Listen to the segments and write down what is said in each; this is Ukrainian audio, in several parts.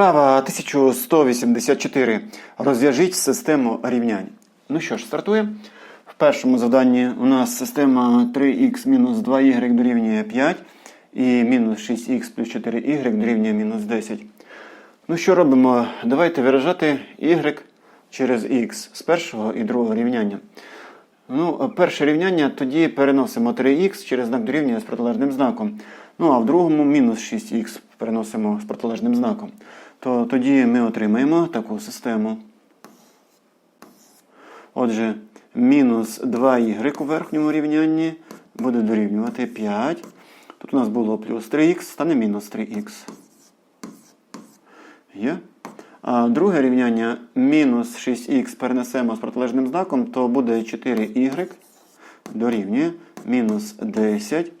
Вправа 1184. Розв'яжіть систему рівнянь. Ну що ж, стартуємо. В першому завданні у нас система 3х мінус 2y дорівнює 5 і мінус 6х плюс 4y дорівнює мінус 10. Ну що робимо? Давайте виражати y через x з першого і другого рівняння. Ну, перше рівняння тоді переносимо 3х через знак дорівнює з протилежним знаком. Ну, а в другому мінус 6х переносимо з протилежним знаком. То тоді ми отримаємо таку систему. Отже, мінус 2y у верхньому рівнянні буде дорівнювати 5. Тут у нас було плюс 3х, стане мінус 3х. Є? А друге рівняння мінус 6х перенесемо з протилежним знаком, то буде 4y дорівнює мінус 10.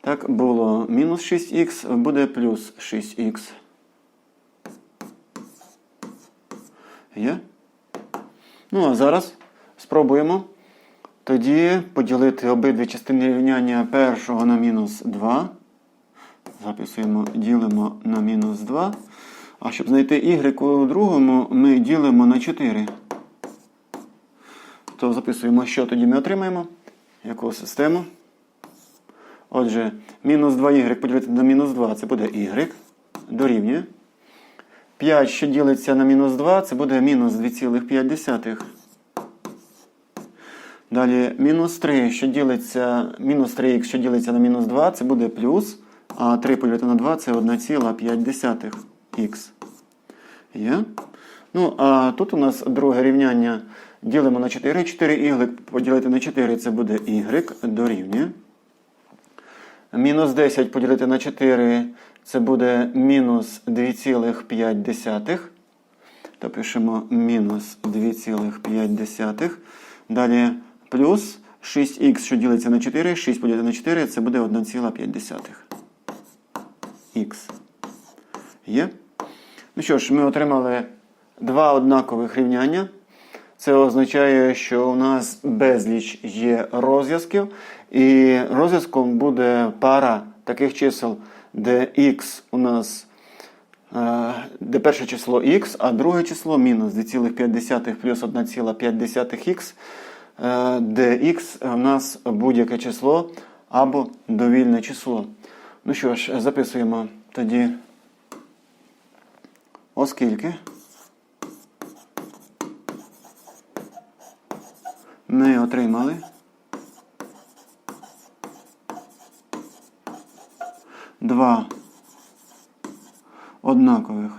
Так, було мінус 6х, буде плюс 6х. Є? Ну, а зараз спробуємо тоді поділити обидві частини рівняння першого на мінус 2. Записуємо, ділимо на мінус 2. А щоб знайти y у другому, ми ділимо на 4. То записуємо, що тоді ми отримаємо. Яку систему? Отже, мінус 2y поділити на мінус 2 це буде y. Дорівнює. 5, що ділиться на мінус 2, це буде мінус 2,5. Далі мінус 3, що ділиться, мінус 3х, що ділиться на мінус 2, це буде плюс. А 3 поділити на 2 це 1,5х. Є? Ну, а тут у нас друге рівняння ділимо на 4. 4y поділити на 4 це буде y дорівнює. Мінус 10 поділити на 4 це буде мінус 2,5. То пишемо мінус 2,5. Далі плюс 6х, що ділиться на 4, 6 поділити на 4 це буде 1,5. Х. Є? Ну що ж, ми отримали два однакових рівняння. Це означає, що у нас безліч є розв'язків, і розв'язком буде пара таких чисел, де x у нас е, де перше число x, а друге число мінус 2,5 плюс 1,5х, е, де x у нас будь-яке число або довільне число. Ну що ж, записуємо тоді, оскільки. Ми отримали. Два. Однакових.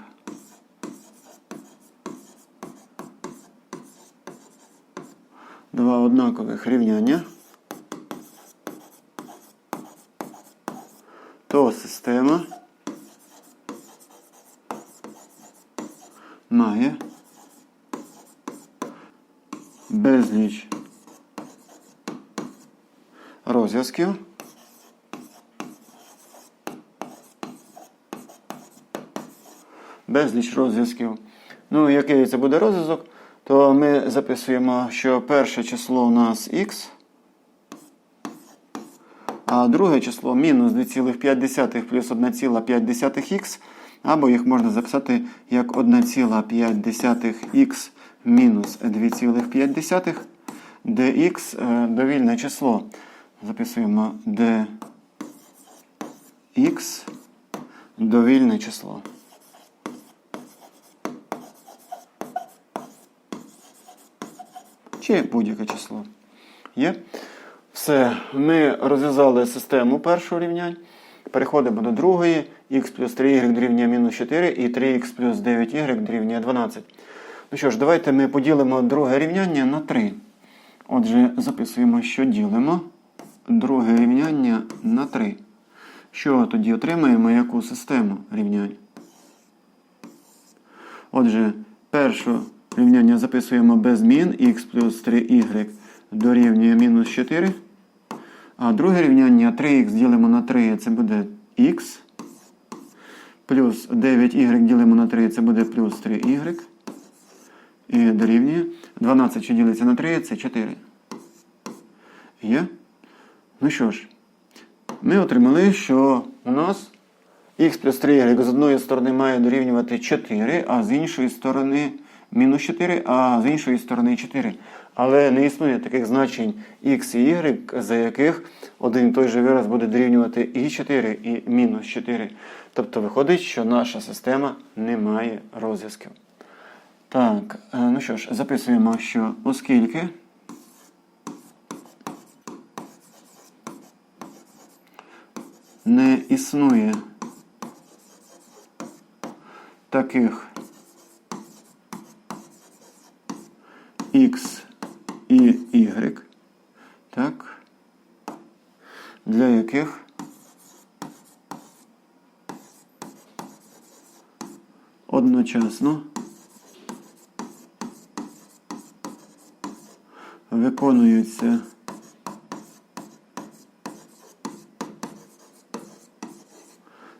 Два однакових рівняння, то система. Має. Безліч розв'язків. Безліч розв'язків. Ну, який це буде розв'язок, то ми записуємо, що перше число у нас х, а друге число мінус 2,5 плюс 1,5х, або їх можна записати як 1,5х мінус 2,5, де х е, довільне число. Записуємо dx довільне число. Чи будь-яке число. Є? Все. Ми розв'язали систему першого рівнянь. Переходимо до другої. х плюс 3y дорівнює мінус 4 і 3х плюс 9y дорівнює 12. Ну що ж, давайте ми поділимо друге рівняння на 3. Отже, записуємо, що ділимо друге рівняння на 3. Що тоді отримаємо яку систему рівнянь? Отже, перше рівняння записуємо без змін х плюс 3y дорівнює мінус 4. А друге рівняння 3х ділимо на 3, це буде х. Плюс 9y ділимо на 3, це буде плюс 3y. І дорівнює. 12, що ділиться на 3, це 4. Є? Ну що ж, ми отримали, що у нас х плюс 3y з одної сторони має дорівнювати 4, а з іншої сторони мінус 4, а з іншої сторони 4. Але не існує таких значень x і y, за яких один і той же вираз буде дорівнювати і 4, і мінус 4. Тобто виходить, що наша система не має розв'язків. Так, е, ну що ж, записуємо, що оскільки не існує таких X і Y, так, для яких одночасно виконуються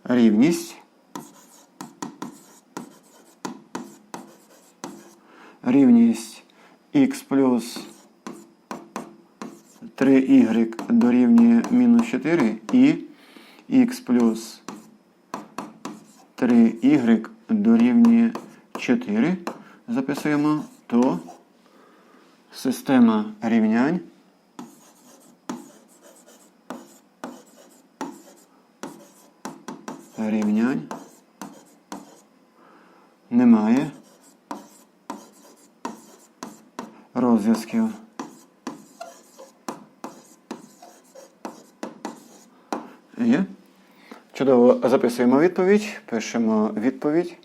рівність рівність x плюс 3y дорівнює мінус 4 і x плюс 3y дорівнює 4. Записуємо, то система рівнянь рівнянь немає розв'язків. Є? Чудово, записуємо відповідь, пишемо відповідь.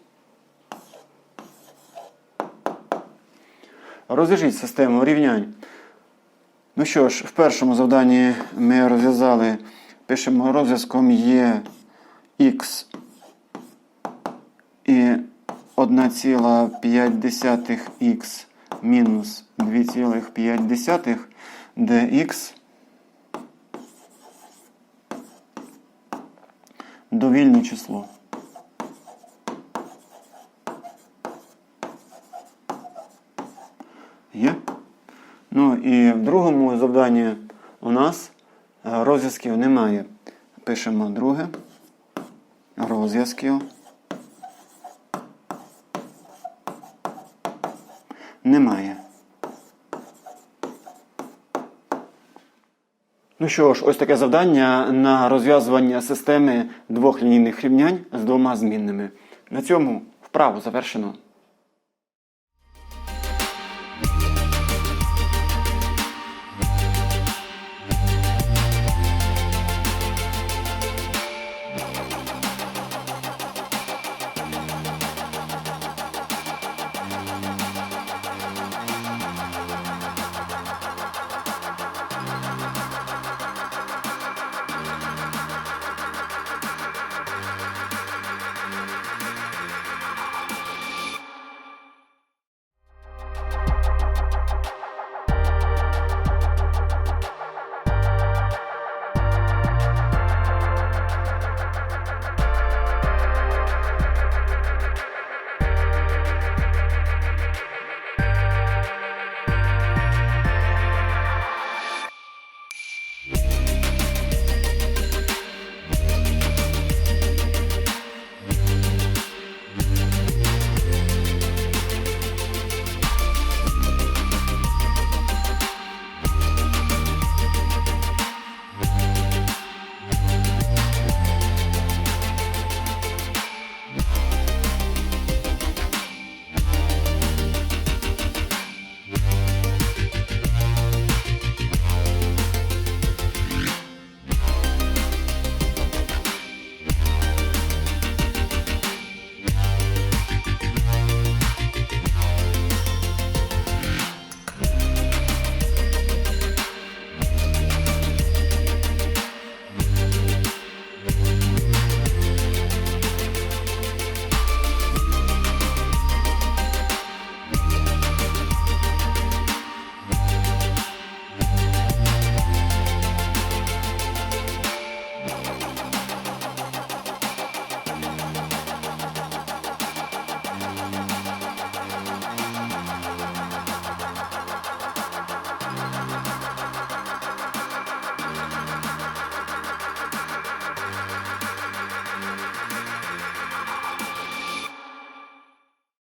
Розв'яжіть систему рівнянь. Ну що ж, в першому завданні ми розв'язали, пишемо розв'язком є х і 1,5х мінус 2,5 dx довільне число. Є? Ну і в другому завданні у нас е, розв'язків немає. Пишемо друге. Розв'язків. Немає. Ну що ж, ось таке завдання на розв'язування системи двох лінійних рівнянь з двома змінними. На цьому вправу завершено.